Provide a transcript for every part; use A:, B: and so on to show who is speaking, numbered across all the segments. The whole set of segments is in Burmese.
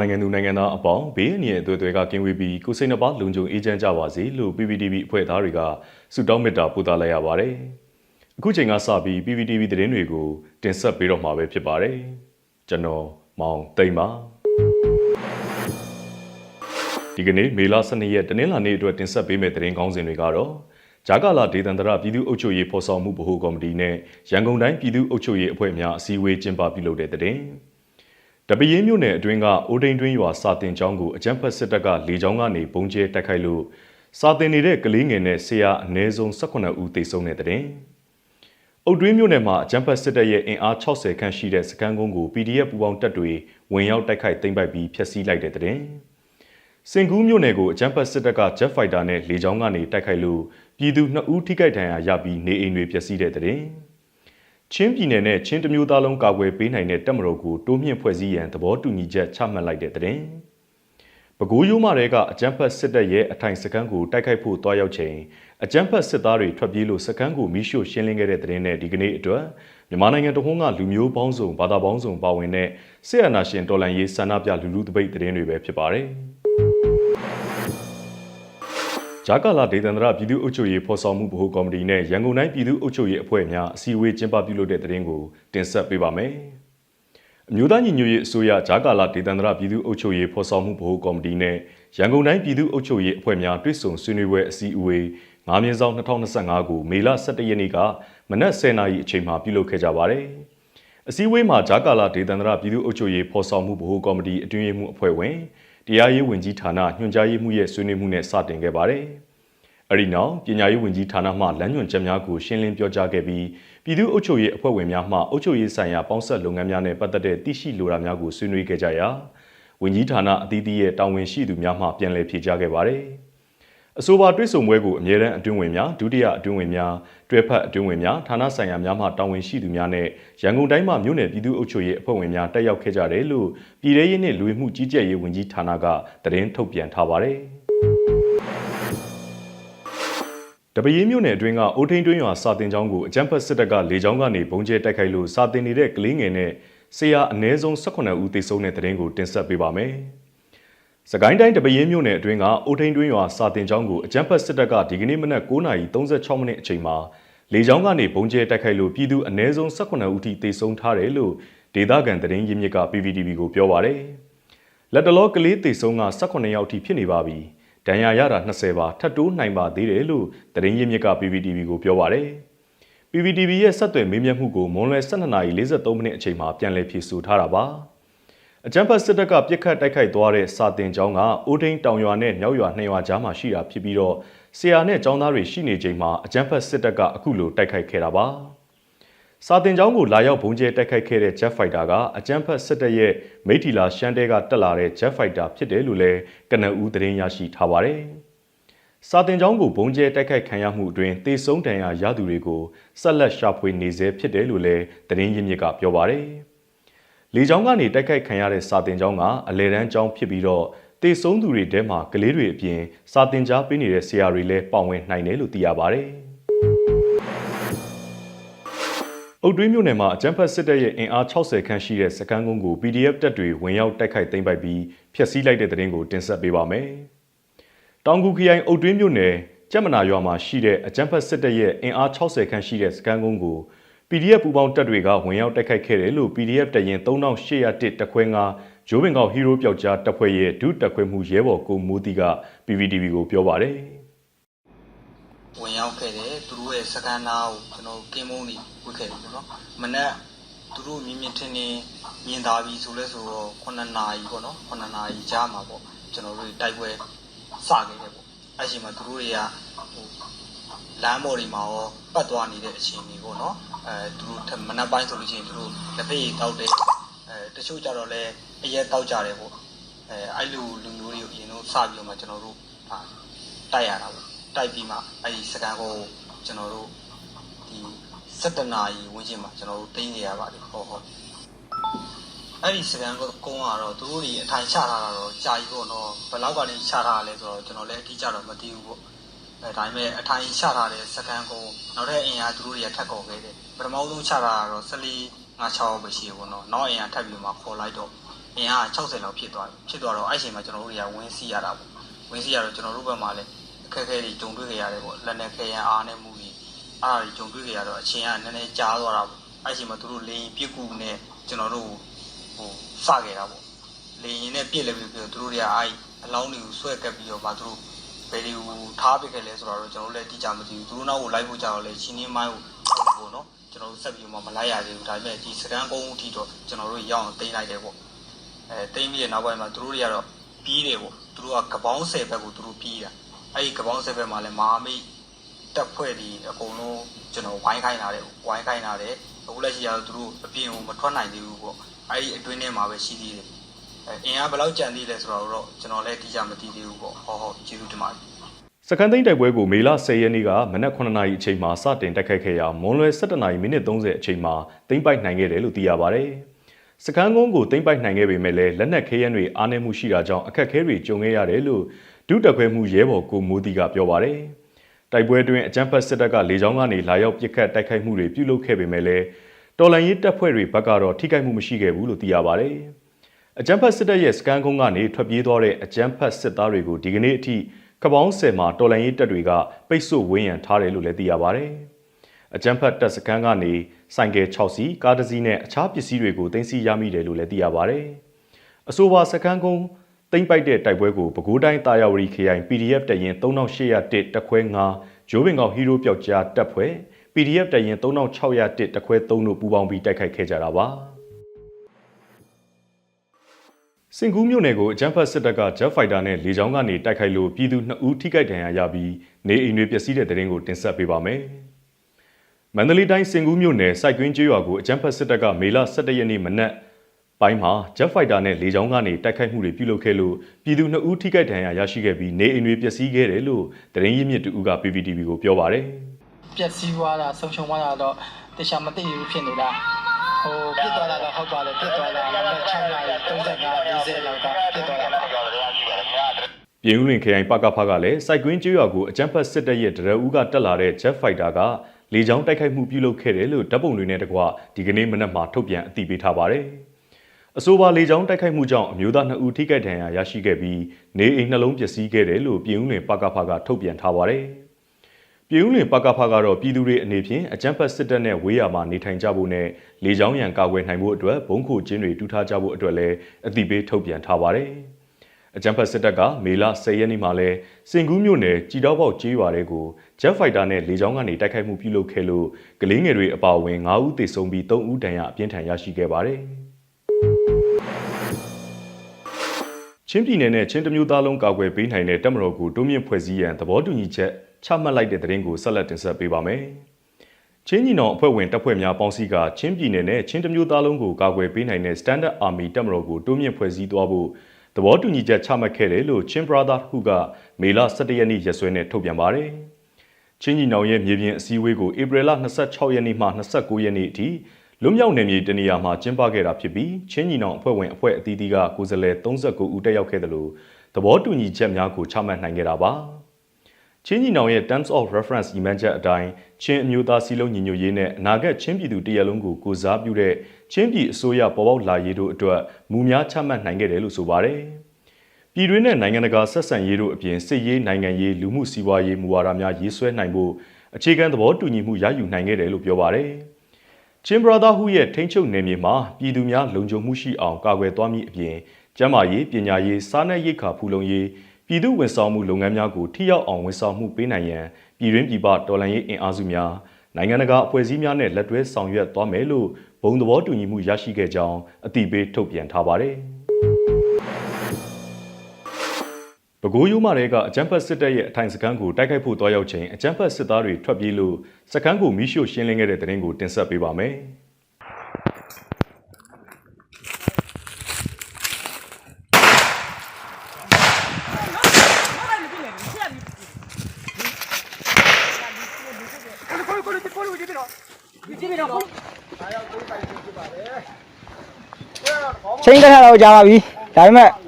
A: မြန်မာနိုင်ငံသူနိုင်ငံသားအပေါင်းဘေးအန္တရာယ်အသွေးတွေကကင်းဝေးပြီးကိုယ်စိတ်နှပါလုံခြုံအေးချမ်းကြပါစေလို့ PPTV အဖွဲ့သားတွေကဆုတောင်းမေတ္တာပို့သလိုက်ရပါတယ်။အခုချိန်ကစပြီး PPTV သတင်းတွေကိုတင်ဆက်ပေးတော့မှာပဲဖြစ်ပါတယ်။ကျွန်တော်မောင်သိမ့်ပါဒီကနေ့မေလ12ရက်တနင်္လာနေ့အတွက်တင်ဆက်ပေးမယ့်သတင်းကောင်းစဉ်တွေကတော့ဂျာကာလာဒေသန္တရပြည်သူ့အုပ်ချုပ်ရေးဖော်ဆောင်မှုဗဟိုကော်မတီနဲ့ရန်ကုန်တိုင်းပြည်သူ့အုပ်ချုပ်ရေးအဖွဲ့များအစည်းအဝေးကျင်းပပြုလုပ်တဲ့တဲ့ တပရင်းမြို့နယ်အတွင်းကအိုဒိန်တွင်းရွာစာတင်ကျောင်းကိုအကြမ်းဖက်စစ်တပ်ကလေကြောင်းကနေဘုံကျဲတိုက်ခိုက်လို့စာတင်နေတဲ့ကလေးငယ်နဲ့ဆရာအနည်းဆုံး18ဦးသေဆုံးတဲ့တဲ့။အုတ်တွင်းမြို့နယ်မှာအကြမ်းဖက်စစ်တပ်ရဲ့အင်အား60ခန့်ရှိတဲ့စကန်ကုန်းကို PDF ပူးပေါင်းတပ်တွေဝင်ရောက်တိုက်ခိုက်သိမ်းပိုက်ပြီးဖျက်ဆီးလိုက်တဲ့တဲ့။စင်ကူးမြို့နယ်ကိုအကြမ်းဖက်စစ်တပ်က Jet Fighter နဲ့လေကြောင်းကနေတိုက်ခိုက်လို့ပြည်သူ2ဦးထိခိုက်ဒဏ်ရာရပြီးနေအိမ်တွေပျက်စီးတဲ့တဲ့။ ချင်းပြည်နယ်နဲ့ချင်းတမျိုးသားလုံးကာကွယ်ပေးနိုင်တဲ့တပ်မတော်ကိုတိုးမြင့်ဖွဲ့စည်းရန်သဘောတူညီချက်ချမှတ်လိုက်တဲ့တဲ့။ပဲခူးရိုးမတွေကအကြမ်းဖက်စစ်တပ်ရဲ့အထိုင်စခန်းကိုတိုက်ခိုက်ဖို့တွားရောက်ချိန်အကြမ်းဖက်စစ်သားတွေထွက်ပြေးလို့စခန်းကိုမိရှို့ရှင်းလင်းခဲ့တဲ့တဲ့နဲ့ဒီကနေ့အတွက်မြန်မာနိုင်ငံတဝန်းကလူမျိုးပေါင်းစုံဘာသာပေါင်းစုံပါဝင်တဲ့ဆေးရနာရှင်တော်လန်ရေးဆန္ဒပြလူလူတပိတ်တဲ့တွေပဲဖြစ်ပါတယ်။ ဂျာကာလာဒေသန္တရပြည်သူ့အုပ်ချုပ်ရေးဖော်ဆောင်မှုဗဟိုကော်မတီနဲ့ရန်ကုန်တိုင်းပြည်သူ့အုပ်ချုပ်ရေးအဖွဲ့များအစည်းအဝေးကျင်းပပြုလုပ်တဲ့တဲ့ရင်ကိုတင်ဆက်ပေးပါမယ်။အမျိုးသားညီညွတ်ရေးအစိုးရဂျာကာလာဒေသန္တရပြည်သူ့အုပ်ချုပ်ရေးဖော်ဆောင်မှုဗဟိုကော်မတီနဲ့ရန်ကုန်တိုင်းပြည်သူ့အုပ်ချုပ်ရေးအဖွဲ့များတွဲဆုံဆွေးနွေးပွဲအစည်းအဝေး9မြင်းဆောင်2025ကိုမေလ17ရက်နေ့ကမနက်10:00နာရီအချိန်မှာပြုလုပ်ခဲ့ကြပါတယ်။အစည်းအဝေးမှာဂျာကာလာဒေသန္တရပြည်သူ့အုပ်ချုပ်ရေးဖော်ဆောင်မှုဗဟိုကော်မတီအတွင်းရေးမှူးအဖွဲ့ဝင် တရားရေးဝန်ကြီးဌာနညွှန်ကြားရေးမှူးရဲ့ဆွေးနွေးမှုနဲ့စတင်ခဲ့ပါတယ်။အဲဒီနောက်ပညာရေးဝန်ကြီးဌာနမှလမ်းညွှန်ချက်များကိုရှင်းလင်းပြောကြားခဲ့ပြီးပြည်သူ့အုပ်ချုပ်ရေးအဖွဲ့ဝင်များမှအုပ်ချုပ်ရေးဆိုင်ရာပေါင်းဆက်လုပ်ငန်းများနဲ့ပတ်သက်တဲ့သိရှိလိုတာများကိုဆွေးနွေးခဲ့ကြရာဝန်ကြီးဌာနအသီးသီးရဲ့တာဝန်ရှိသူများမှပြန်လည်ဖြေကြားခဲ့ပါတယ်။ အဆိုပါတွဲဆုံပွဲကိုအမြဲတမ်းအတွင်းဝင်များဒုတိယအတွင်းဝင်များတွဲဖက်အတွင်းဝင်များဌာနဆိုင်ရာများမှတာဝန်ရှိသူများနဲ့ရန်ကုန်တိုင်းမှမြို့နယ်ပြည်သူ့အုပ်ချုပ်ရေးအဖွဲ့ဝင်များတက်ရောက်ခဲ့ကြတယ်လို့ပြည်ထရေးနှင့်လူဝင်မှုကြီးကြပ်ရေးဝန်ကြီးဌာနကသတင်းထုတ်ပြန်ထားပါတယ်။တပရေးမြို့နယ်အတွင်းကအိုထိန်တွင်းရွာစာတင်ကျောင်းကိုအကြမ်းဖက်စစ်တပ်ကလေကြောင်းကနေဘုံကျဲတိုက်ခိုက်လို့စာတင်နေတဲ့ကလေးငယ်နဲ့ဆရာအနည်းဆုံး18ဦးသေဆုံးတဲ့တဲ့ရင်ကိုတင်ဆက်ပေးပါမယ်။ စကိုင်းတိုင်းတပရေးမြို့နယ်အတွင်းကအိုထိန်တွင်းရွာစာတင်ကျောင်းကိုအကြမ်းဖက်စစ်တပ်ကဒီကနေ့မနက်9:36မိနစ်အချိန်မှာလေကြောင်းကနေဘုံကျဲတိုက်ခိုက်လို့ပြည်သူအနည်းဆုံး18ဦးထိသေဆုံးထားတယ်လို့ဒေသခံသတင်းရင်းမြစ်က PVTV ကိုပြောပါရယ်။လက်တလောကလေးသေဆုံးက18ယောက်ထိဖြစ်နေပါပြီ။ဒဏ်ရာရတာ20ပါထပ်တိုးနိုင်ပါသေးတယ်လို့သတင်းရင်းမြစ်က PPTV ကိုပြောပါရယ် PPTV ရဲ့ဆက်သွယ်မေးမြန်းမှုကိုမွန်လွယ်12:43မိနစ်အချိန်မှာပြန်လည်ဖြေဆိုထားတာပါ အကြံဖတ်စစ်တပ်ကပြစ်ခတ်တိုက်ခိုက်သွားတဲ့စာတင်ကျောင်းကအိုးထိန်တောင်ရွာနဲ့မြောက်ရွာနှစ်ရွာကြားမှာရှိတာဖြစ်ပြီးတော့ဆရာနဲ့ကျောင်းသားတွေရှိနေချိန်မှာအကြံဖတ်စစ်တပ်ကအခုလိုတိုက်ခိုက်ခဲ့တာပါစာတင်ကျောင်းကိုလာရောက်ဘုံကျဲတိုက်ခိုက်ခဲ့တဲ့ Jet Fighter ကအကြမ်းဖက်စစ်တပ်ရဲ့မိထီလာရှမ်းတဲကတက်လာတဲ့ Jet Fighter ဖြစ်တယ်လို့လည်းကနဦးသတင်းရရှိထားပါတယ်။စာတင်ကျောင်းကိုဘုံကျဲတိုက်ခိုက်ခံရမှုအတွင်းတေဆုံးတန်ရာရသူတွေကိုဆက်လက်ရှာဖွေနေဆဲဖြစ်တယ်လို့လည်းသတင်းရင်းမြစ်ကပြောပါတယ်။ လေကျောင်းကနေတိုက်ခိုက်ခံရတဲ့စာတင်ကျောင်းကအလဲတန်းကျောင်းဖြစ်ပြီးတော့တေဆုံးသူတွေထဲမှာကလေးတွေအပြင်စာတင်ကြားပေးနေတဲ့ဆရာတွေလည်းပါဝင်နိုင်တယ်လို့သိရပါတယ်။အုတ်တွင်းမြို့နယ်မှာအကြမ်းဖက်စစ်တပ်ရဲ့အင်အား60ခန့်ရှိတဲ့စကန်းကုန်းကို PDF တပ်တွေဝင်ရောက်တိုက်ခိုက်သိမ်းပိုက်ပြီးဖျက်ဆီးလိုက်တဲ့တဲ့ရင်ကိုတင်ဆက်ပေးပါမယ်။တောင်ကူခရိုင်အုတ်တွင်းမြို့နယ်ကျက်မနာရွာမှာရှိတဲ့အကြမ်းဖက်စစ်တပ်ရဲ့အင်အား60ခန့်ရှိတဲ့စကန်းကုန်းကို PDF ပူပေါင်းတပ်တွေကဝင်ရောက်တိုက်ခိုက်ခဲ့တယ်လို့ PDF တရင်3801တခွဲငါဂျိုးဘင်ကောက်ဟီးရိုးပျောက်ကြားတပ်ဖွဲ့ရဲ့ဒုတပ်ခွဲမှုရဲဘော်ကိုမိုးတီက PVTV ကိုပြောပါတယ်။
B: ဝင်ရောက်ခဲ့တယ်သူတို့ရဲ့စကန်နာကိုကျွန်တော်ကင်းမုန်းနေဝစ်ခဲ့တယ်ပေါ့နော်မနက်သူတို့မြင်မြင်ထင်ထင်မြင်သာပြီဆိုလဲဆိုတော့9နာရီပေါ့နော်9နာရီကြားမှာပေါ့ကျွန်တော်တို့တိုက်ပွဲစခဲ့တယ်ပေါ့အဲ့ချိန်မှာသူတို့တွေကဟို လမ်းပေါ်တွေမှာရောပတ်သွားနေတဲ့အချိန်တွေပေါ့နော်အဲသူတို့မနက်ပိုင်းဆိုလို့ရှိရင်သူတို့လက်ဖက်ရည်တောက်တယ်အဲတချို့ကြတော့လဲအရက်တောက်ကြတယ်ပေါ့အဲအဲ့လိုလူမျိုးတွေကိုအရင်ဆုံးစပြီးတော့မှကျွန်တော်တို့တိုက်ရတာပေါ့တိုက်ပြီးမှအဲ့ဒီစကန်ကိုကျွန်တော်တို့ဒီ7နာရီဝန်းကျင်မှာကျွန်တော်တို့တင်းနေရပါတယ်ဟောဟောအဲ့ဒီစကန်ကိုကုန်းကတော့သူတို့တွေအထိုင်ချထားတာတော့ကြာပြီပေါ့နော်ဘယ်လောက်ကနေချထားရလဲဆိုတော့ကျွန်တော်လည်းအတိအကျတော့မသိဘူးပေါ့ အဲဒါပေမဲ့အထိုင်ချထားတဲ့စကန်ကိုနောက်ထပ်အင်အားသူတို့တွေကထပ်ကုန်ခဲ့တယ်ပထမဆုံးချထားတာတော့14 56ပဲရှိရပေါ့နော်နောက်အင်အားထပ်ပြီးမှခေါ်လိုက်တော့အင်အား60လောက်ဖြစ်သွားပြီဖြစ်သွားတော့အဲ့ချိန်မှာကျွန်တော်တို့တွေကဝင်းစီးရတာပေါ့ဝင်းစီးရတော့ကျွန်တော်တို့ဘက်မှာလည်းအခက်အခဲတွေကြုံတွေ့ကြရတယ်ပေါ့လက်နဲ့ခဲရန်အားနဲ့မှုကြီးအားတွေကြုံတွေ့ကြရတော့အချိန်ကနည်းနည်းကြာသွားတာပေါ့အဲ့ချိန်မှာသူတို့လေရင်ပြစ်ကူနဲ့ကျွန်တော်တို့ဟိုစခဲ့တာပေါ့လေရင်နဲ့ပြစ်လည်းပြစ်ပြီးတော့သူတို့တွေကအဲ့အလောင်းတွေကိုဆွဲကပ်ပြီးတော့မှသူတို့ဘ ယ်တွေကိုထားပစ်ခဲ့လဲဆိုတော့ကျွန်တော်တို့လည်းတိကျမသိဘူးသူတို့နောက်ကိုလိုက်ဖို့ကြတော့လေချင်းင်းမိုင်းကိုပေါ့နော်ကျွန်တော်တို့ဆက်ပြီးမှမလိုက်ရသေးဘူးဒါပေမဲ့ဒီစကန်ကုန်းဦးထိတော့ကျွန်တော်တို့ရောက်အောင်တင်လိုက်တယ်ပေါ့အဲတိမ့်ပြီးတဲ့နောက်ပိုင်းမှာသူတို့တွေကတော့ပြီးတယ်ပေါ့သူတို့ကကပောင်းဆယ်ဘက်ကိုသူတို့ပြီးတာအဲ့ဒီကပောင်းဆယ်ဘက်မှာလည်းမဟာမိတ်တက်ဖွဲ့ဒီအကုန်လုံးကျွန်တော်ဝိုင်းခိုင်းလာတယ်ဝိုင်းခိုင်းလာတယ်အခုလက်ရှိကတော့သူတို့အပြင်ကိုမထွက်နိုင်သေးဘူးပေါ့အဲ့ဒီအတွင်းထဲမှာပဲရှိသေးတယ် အဲအင်အားဘယ်လောက်ကြံသေးလဲဆိုတော့တော့ကျွန်တော်လည်းတိကျမသိသေးဘူးပေါ့ဟောဟောကျေးဇူးတင်ပါတယ်
A: စကန်သိန်းတိုက်ပွဲကိုမေလ10ရက်နေ့ကမနက်9:00နာရီအချိန်မှာစတင်တိုက်ခိုက်ခဲ့ရာမွန်လွယ်17နာရီမိနစ်30အချိန်မှာသိမ်းပိုက်နိုင်ခဲ့တယ်လို့သိရပါဗျ။စကန်ကုန်းကိုသိမ်းပိုက်နိုင်ခဲ့ပေမဲ့လည်းလက်နက်ခဲယမ်းတွေအားနည်းမှုရှိတာကြောင့်အခက်အခဲတွေကြုံခဲ့ရတယ်လို့ဒုတက်ခွဲမှုရဲဘော်ကိုမိုးတီကပြောပါဗျ။တိုက်ပွဲတွင်အကြမ်းဖက်စစ်တပ်ကလေကြောင်းကနေလာရောက်ပစ်ခတ်တိုက်ခိုက်မှုတွေပြုလုပ်ခဲ့ပေမဲ့လည်းတော်လန်ရေးတပ်ဖွဲ့တွေဘက်ကတော့ထိခိုက်မှုမရှိခဲ့ဘူးလို့သိရပါဗျ။ အကြမ်းဖက်စစ်တပ်ရဲ့စကန်ကုန်းကနေထွက်ပြေးသွားတဲ့အကြမ်းဖက်စစ်သားတွေကိုဒီကနေ့အထိကပောင်းဆယ်မှာတော်လန်ရေးတပ်တွေကပိတ်ဆို့ဝန်းရံထားတယ်လို့လည်းသိရပါဗျ။အကြမ်းဖက်တပ်စကန်ကနေစိုင်ကယ်6စီးကားတစ်စီးနဲ့အခြားပစ္စည်းတွေကိုတင်စီရမိတယ်လို့လည်းသိရပါဗျ။အဆိုပါစကန်ကုန်းတိမ့်ပိုက်တဲ့တိုက်ပွဲကိုပဲခူးတိုင်းတာယာဝတီခရိုင် PDF တပ်ရင်း3801တပ်ခွဲ9ဂျိုးပင်ကောင်ဟီးရိုးပျောက်ကြားတပ်ဖွဲ့ PDF တပ်ရင်း3601တပ်ခွဲ3တို့ပူးပေါင်းပြီးတိုက်ခိုက်ခဲ့ကြတာပါ။ စင်ကူးမြို့နယ်ကိုအကြမ်းဖက်စစ်တပ်က Jet Fighter နဲ့လေကြောင်းကနေတိုက်ခိုက်လို့ပြည်သူ2ဦးထိခိုက်ဒဏ်ရာရပြီးနေအိမ်တွေပျက်စီးတဲ့တဲ့ရင်ကိုတင်ဆက်ပေးပါမယ်။မန္တလေးတိုင်းစင်ကူးမြို့နယ်စိုက်ကွင်းကျေးရွာကိုအကြမ်းဖက်စစ်တပ်ကမေလ17ရက်နေ့မနက်ပိုင်းမှာ Jet Fighter နဲ့လေကြောင်းကနေတိုက်ခိုက်မှုတွေပြုလုပ်ခဲ့လို့ပြည်သူ2ဦးထိခိုက်ဒဏ်ရာရရှိခဲ့ပြီးနေအိမ်တွေပျက်စီးခဲ့တယ်လို့တရင်ရင်းမြစ်တူက PPTV ကိုပြောပါရယ်
C: ပျက်စီးသွားတာဆုံးရှုံးသွားတာတော့တခြားမသိဘူးဖြစ်နေတာ ဟိုပြစ်သွားတာတော့ဟုတ်ပါလေပြစ်သွားတာမနက်6နာရီ35 40လောက်ကပြစ်သွားတာပါ
A: ပြည်ဦးလွင်ခရိုင်ပကဖကလည်းစိုက်ကွင်းကျေးရွာကိုအကြမ်းဖက်စစ်တပ်ရဲ့ဒရဦးကတက်လာတဲ့ Jet Fighter ကလေကြောင်းတိုက်ခိုက်မှုပြုလုပ်ခဲ့တယ်လို့ဓာတ်ပုံတွေနဲ့တကွဒီကနေ့မနက်မှာထုတ်ပြန်အသိပေးထားပါတယ်။အဆိုပါလေကြောင်းတိုက်ခိုက်မှုကြောင့်အမျိုးသား2ဦးထိခိုက်ဒဏ်ရာရရှိခဲ့ပြီးနေအိမ်နှလုံးပျက်စီးခဲ့တယ်လို့ပြည်ဦးလွင်ပကဖကထုတ်ပြန်ထားပါတယ်။ ပြည်ဦးလွင်ပကဖကတော့ပြည်သူတွေအနေဖြင့်အကြမ်းဖက်စစ်တပ်နဲ့ဝေးရမှာနေထိုင်ကြဖို့နဲ့လေကြောင်းရန်ကာကွယ်နိုင်ဖို့အတွက်ဘုံခိုကျင်းတွေတူထားကြဖို့အတွက်လည်းအသိပေးထုတ်ပြန်ထားပါတယ်။အကြံဖတ်စစ်တပ်ကမေလ10ရက်နေ့မှာလဲစင်ကူးမြို့နယ်ကြည်တောက်ပေါက်ကျေးရွာတွေကို Jet Fighter နဲ့လေကြောင်းကနေတိုက်ခိုက်မှုပြုလုပ်ခဲ့လို့ကလေးငယ်တွေအပါအဝင်9ဦးသေဆုံးပြီး3ဦးဒဏ်ရာအပြင်းထန်ရရှိခဲ့ပါတယ်။ ချင်းပြည်နယ်နဲ့ချင်းတမျိုးသားလုံးကာကွယ်ပေးနိုင်တဲ့တပ်မတော်ကိုတိုးမြင့်ဖွဲ့စည်းရန်သဘောတူညီချက်ချမှတ်လိုက်တဲ့သတင်းကိုဆက်လက်တင်ဆက်ပေးပါမယ်။ချင်းညီနောင်အဖွဲ့ဝင်တပ်ဖွဲ့များပေါင်းစည်းကချင်းပြည်နယ်နဲ့ချင်းတမျိုးသားလုံးကိုကာကွယ်ပေးနိုင်တဲ့ Standard Army တပ်မတော်ကိုတိုးမြင့်ဖွဲ့စည်းသွားဖို့သဘောတူညီချက်ချမှတ်ခဲ့တယ်လို့ Chin Brother ဟုကမေလ17ရက်နေ့ရက်စွဲနဲ့ထုတ်ပြန်ပါတယ်။ချင်းညီနောင်ရဲ့မြေပြင်အစည်းအဝေးကိုဧပြီလ26ရက်နေ့မှ29ရက်နေ့အထိ လွတ်မြောက်နယ်မြေတနေရာမှာကျင်းပခဲ့တာဖြစ်ပြီးချင်းညီနောင်အဖွဲ့ဝင်အဖွဲ့အသီးသီးကကိုယ်စားလှယ်39ဦးတက်ရောက်ခဲ့တယ်လို့သဘောတူညီချက်များကိုချမှတ်နိုင်ခဲ့တာပါ။ချင်းညီနောင်ရဲ့ Terms of Reference ညီမှန်းချက်အတိုင်းချင်းအမျိုးသားစီးလုံးညီညွတ်ရေးနဲ့အနာဂတ်ချင်းပြည်သူတရက်လုံးကိုကိုစားပြုတဲ့ချင်းပြည်အစိုးရပေါ်ပေါက်လာရေးတို့အတွက်မူများချမှတ်နိုင်ခဲ့တယ်လို့ဆိုပါတယ်။ပြည်တွင်းနဲ့နိုင်ငံတကာဆက်ဆံရေးတို့အပြင်စစ်ရေးနိုင်ငံရေးလူမှုစီးပွားရေးမူဝါဒများရေးဆွဲနိုင်ဖို့အခြေခံသဘောတူညီမှုရယူနိုင်ခဲ့တယ်လို့ပြောပါတယ်။ Chin Brother ဟုရဲ့ထိန်းချုပ်နယ်မြေမှာပြည်သူများလုံခြုံမှုရှိအောင်ကာကွယ်သွားမည့်အပြင်ကျန်းမာရေးပညာရေးစားနပ်ရိက္ခာဖူလုံရေးပြည်သူဝန်ဆောင်မှုလုပ်ငန်းများကိုထိရောက်အောင်ဝန်ဆောင်မှုပေးနိုင်ရန်ပြည်တွင်းပြည်ပတော်လှန်ရေးအင်အားစုများနိုင်ငံတကာအဖွဲ့အစည်းများနဲ့လက်တွဲဆောင်ရွက်သွားမယ်လို့ဘုံသဘောတူညီမှုရရှိခဲ့ကြောင်းအတိပေးထုတ်ပြန်ထားပါတယ်။ ပဲခူးရိုးမတွေကအကြမ်းဖက်စစ်တပ်ရဲ့အထိုင်စခန်းကိုတိုက်ခိုက်ဖို့တွားရောက်ချိန်အကြမ်းဖက်စစ်သားတွေထွက်ပြေးလို့စခန်းကိုမိရှို့ရှင်းလင်းခဲ့တဲ့တဲ့ရင်ကိုတင်ဆက်ပေးပါမယ်။
D: ချိန်တက်ထားတော့ကြာပါပြီဒါပေမဲ့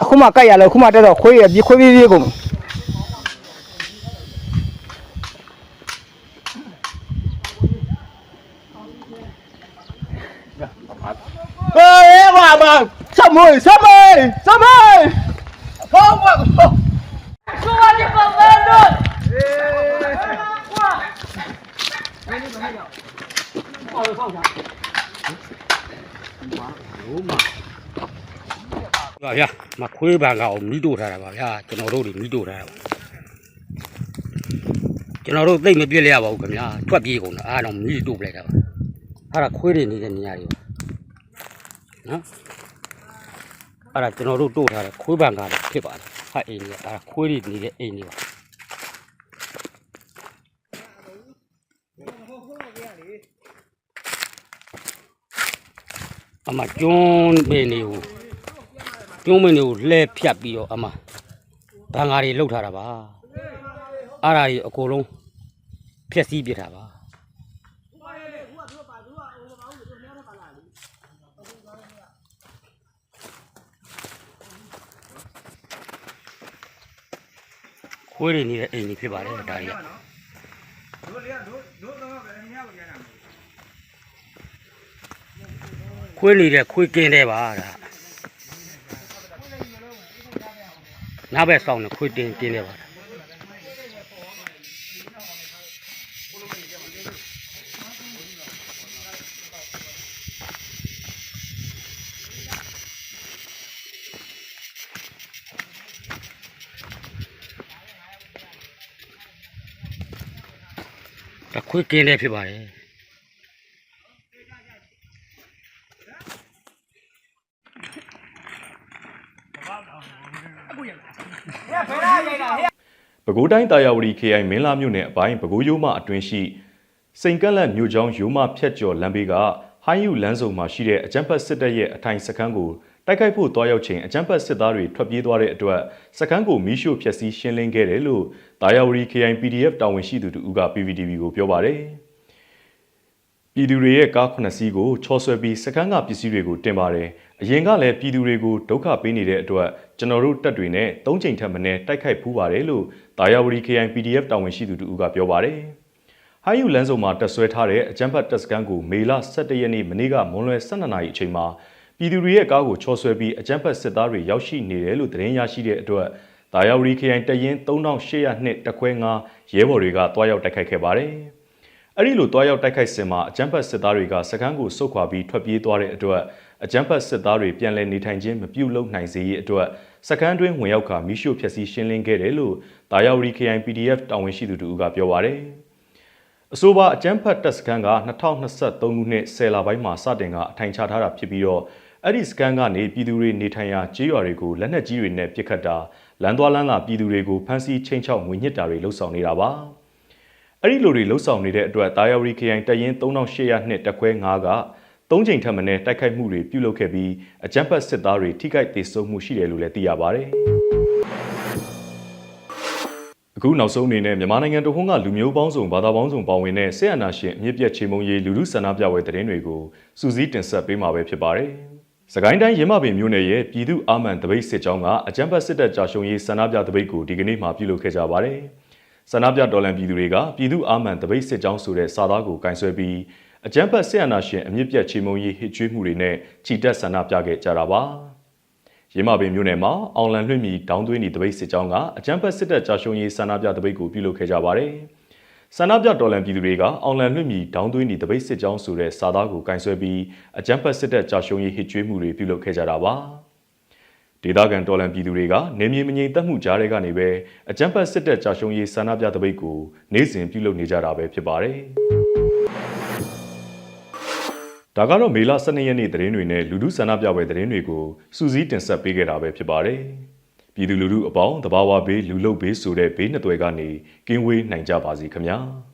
D: không mà cây à là không mà đây rồi khuya gì khuya vi vi cùng. ơi mà mà sắp ơi sắp ơi sắp ơi không mà không không ăn đi bằng ăn luôn Hãy
E: subscribe cho kênh Ghiền Mì Gõ Để không bỏ lỡ những video hấp dẫn
F: ပါဗျာမခွေးပန်ကောင်မီးတို့ထားတာပါဗျာကျွန်တော်တို့တွေမီးတို့ထားတာပါကျွန်တော်တို့သိမ့်မပြစ်လိုက်ရပါဘူးခင်ဗျာထွက်ပြေးကုန်တာအားတော့မီးတို့ပလိုက်တာပါအဲ့ဒါခွေးတွေနေတဲ့နေရာတွေပါနော်အဲ့ဒါကျွန်တော်တို့တို့ထားတဲ့ခွေးပန်ကောင်ဖြစ်ပါတယ်ဟာအိမ်ကြီးအဲ့ဒါခွေးတွေနေတဲ့အိမ်ကြီးပါအမကျွန်းပင်နေဟို ကျုံးမင်းတွေကိုလှဲဖြတ်ပြီးတော့အမဘန်ကာတွေလှုပ်ထားတာပါအဲ့ဒါကြီးအကုန်လုံးဖျက်ဆီးပြစ်တာပါခွေးတွေနေတဲ့အိမ်ကြီးဖြစ်ပါတယ်ဒါကြီးကခွေးနေတဲ့ခွေးကင်းတဲ့ပါဒါ နားဘက်ဆောင်နေခွေးတင်တင်းနေပါလားဒါခွေးကင်းနေဖြစ်ပါတယ်
A: ပဲခူးတိုင်းတာယာဝတီ KI မင်းလာမြို့နယ်အပိုင်းပဲခူးရိုးမအတွင်းရှိစိန်ကက်လက်မြို့ချောင်းရိုးမဖြတ်ကျော်လမ်းဘေးကဟိုင်းယူလမ်းစုံမှာရှိတဲ့အကြမ်းဖက်စစ်တပ်ရဲ့အထိုင်စခန်းကိုတိုက်ခိုက်ဖို့တွားရောက်ချိန်အကြမ်းဖက်စစ်သားတွေထွက်ပြေးသွားတဲ့အတွက်စခန်းကိုမီးရှို့ဖျက်ဆီးရှင်းလင်းခဲ့တယ်လို့တာယာဝတီ KI PDF တာဝန်ရှိသူတူက PVTV ကိုပြောပါတယ်။ ပြည်သူတွေရဲ့ကား9စီးကိုချော်ဆွဲပြီးစခန်းကပစ္စည်းတွေကိုတင်ပါတယ်။အရင်ကလည်းပြည်သူတွေကိုဒုက္ခပေးနေတဲ့အတွက်ကျွန်တော်တို့တပ်တွေနဲ့၃ချိန်ထပ်မင်းတိုက်ခိုက်ဖူးပါတယ်လို့တာယာဝတီ KI PDF တာဝန်ရှိသူတူကပြောပါတယ်။ဟိုင်းယူလန်စုံမှာတက်ဆွဲထားတဲ့အကြမ်းဖက်တပ်စခန်းကိုမေလ17ရက်နေ့မနေ့ကမွန်းလွဲ12နာရီအချိန်မှာပြည်သူတွေရဲ့ကားကိုချော်ဆွဲပြီးအကြမ်းဖက်စစ်သားတွေရောက်ရှိနေတယ်လို့သတင်းရရှိတဲ့အတွက်တာယာဝတီ KI တရင်3802တက်ခွဲ9ရဲဘော်တွေကတွားရောက်တိုက်ခိုက်ခဲ့ပါတယ်။ အဲ့ဒီလိုတွားရောက်တိုက်ခိုက်စင်မှာအကြမ်းဖက်စစ်သားတွေကစခန်းကိုစုတ်ခွာပြီးထွက်ပြေးသွားတဲ့အတွက်အကြမ်းဖက်စစ်သားတွေပြန်လည်နေထိုင်ခြင်းမပြုလုပ်နိုင်စေရေးအတွက်စခန်းတွင်းဝင်ရောက်ကမိရှုဖျက်ဆီးရှင်းလင်းခဲ့တယ်လို့တာယာဝတီ KI PDF တာဝန်ရှိသူတို့ကပြောပါတယ်။အဆိုပါအကြမ်းဖက်တပ်စခန်းက2023ခုနှစ်10လပိုင်းမှာစတင်ကအထိုင်ချထားတာဖြစ်ပြီးတော့အဲ့ဒီစကန်ကနေပြည်သူတွေနေထိုင်ရာကျေးရွာတွေကိုလက်နက်ကြီးတွေနဲ့ပစ်ခတ်တာလမ်းသွားလမ်းလာပြည်သူတွေကိုဖမ်းဆီးချိန်ချောက်ငွေညစ်တာတွေလှုပ်ဆောင်နေတာပါ အဲ့ဒီလိုတွေလှုပ်ဆောင်နေတဲ့အတွက်တာယာဝတီခရိုင်တရင်3800နှစ်တက်ခွဲ9က၃ချိန်ထပ်မံတိုက်ခိုက်မှုတွေပြုလုပ်ခဲ့ပြီးအကြမ်းဖက်စစ်သားတွေထိခိုက်ဒေဆုံးမှုရှိတယ်လို့လည်းသိရပါတယ်အခုနောက်ဆုံးအနေနဲ့မြန်မာနိုင်ငံတဝန်းကလူမျိုးပေါင်းစုံဘာသာပေါင်းစုံပါဝင်တဲ့ဆေးအနာရှင်အမြင့်ပြတ်ချေမုံရေးလူလူဆန္ဒပြပွဲသတင်းတွေကိုစူးစီးတင်ဆက်ပေးမှာပဲဖြစ်ပါတယ်။စကိုင်းတိုင်းရင်းမပင်မြို့နယ်ရဲ့ပြည်သူ့အာမန်တပိတ်စစ်ကြောင်းကအကြမ်းဖက်စစ်တပ်ကြာရှုံးရေးဆန္ဒပြတပိတ်ကိုဒီကနေ့မှပြုလုပ်ခဲ့ကြပါတယ်။ ဆန္ဒပြတော်လှန်ပြည်သူတွေကပြည်သူ့အာမန်တပိတ်စစ်ကြောင်းဆိုတဲ့စာသားကိုကင်ဆယ်ပြီးအကြမ်းဖက်ဆေးအနာရှင်အမြင့်ပြတ်ချေမုံရေးဟစ်ကြွေးမှုတွေနဲ့ချီတက်ဆန္ဒပြခဲ့ကြတာပါ။ရင်းမပင်မြို့နယ်မှာအောင်လန်လွှင့်မီဒေါင်းသွင်းဒီတပိတ်စစ်ကြောင်းကအကြမ်းဖက်စစ်တပ်ကြာရှုံးရေးဆန္ဒပြတပိတ်ကိုပြုလုပ်ခဲ့ကြပါတယ်။ဆန္ဒပြတော်လှန်ပြည်သူတွေကအောင်လန်လွှင့်မီဒေါင်းသွင်းဒီတပိတ်စစ်ကြောင်းဆိုတဲ့စာသားကိုကင်ဆယ်ပြီးအကြမ်းဖက်စစ်တပ်ကြာရှုံးရေးဟစ်ကြွေးမှုတွေပြုလုပ်ခဲ့ကြတာပါ။ ဒေသခံတော်လှန်ပြည်သူတွေကနေမြေမငြိမ်သက်မှုကြားတွေကနေပဲအကြမ်းဖက်စစ်တပ်ကြာရှုံးရေးဆန္ဒပြတပိတ်ကိုနေ့စဉ်ပြုလုပ်နေကြတာပဲဖြစ်ပါတယ်။ဒါကတော့မေလ12ရက်နေ့သတင်းတွေနဲ့လူထုဆန္ဒပြပွဲသတင်းတွေကိုစူးစီးတင်ဆက်ပေးခဲ့တာပဲဖြစ်ပါတယ်။ပြည်သူလူထုအပေါင်းတဘာဝဘေးလူလုတ်ဘေးဆိုတဲ့ဘေးနှစ်သွယ်ကနေကင်းဝေးနိုင်ကြပါစေခင်ဗျာ။